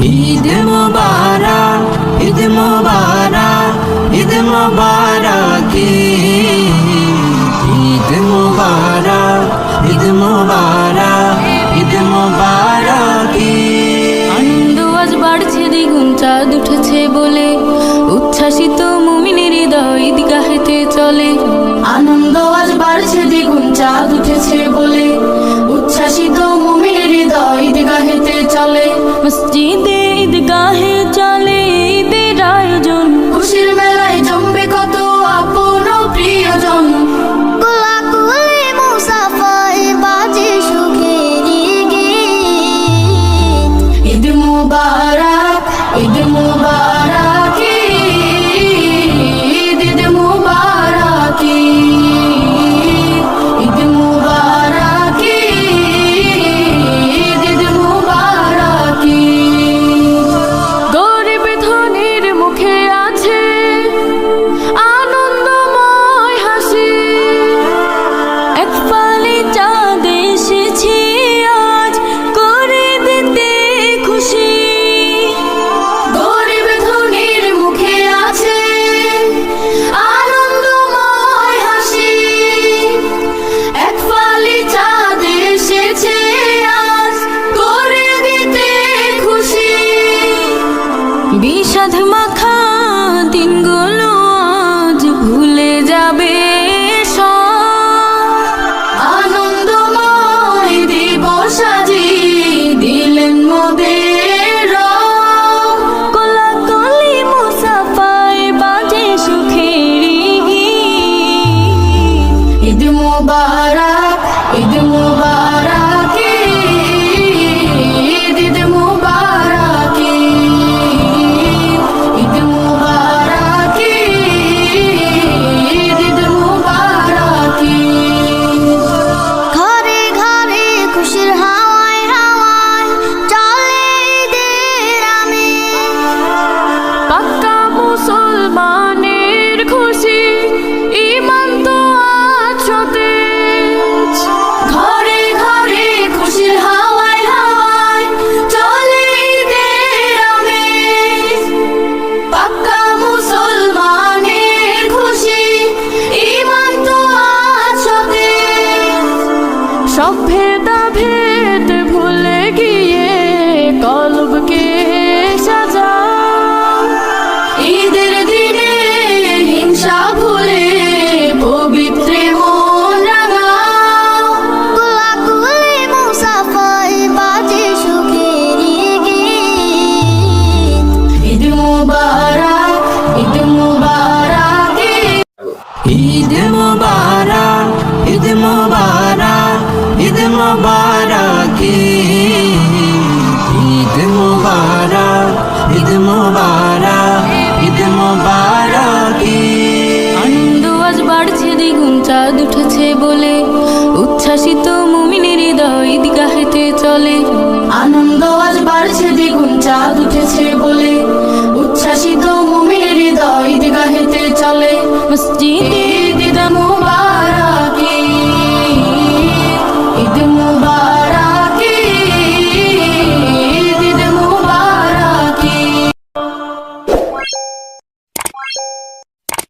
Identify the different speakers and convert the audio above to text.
Speaker 1: ঈদ মুবারা ঈদ মুবারা ঈদ মুবারা কি ঈদ মুবারা ঈদ
Speaker 2: মুবারা ঈদ মুবারা কি আনন্দ আজ বাড়ছে, দ্বিগুণ চাঁদ উঠেছে বলে। উচ্ছ্বাসিত মুমিনের হৃদয় ঈদগাহেতে চলে। বিষাদ মাখা মুবারক ঈদ মুবারক ঈদ আনন্দ বাড়ছে দ্বিগুণ চাঁদ উঠেছে বলে। উচ্ছ্বাসিত মুমিনের হৃদয় ঈদগাহেতে চলে। আনন্দ বাড়ছে দ্বিগুণ চাঁদ উঠেছে বলে। উচ্ছ্বাসিত মুমিনের হৃদয় ঈদগাহেতে চলে।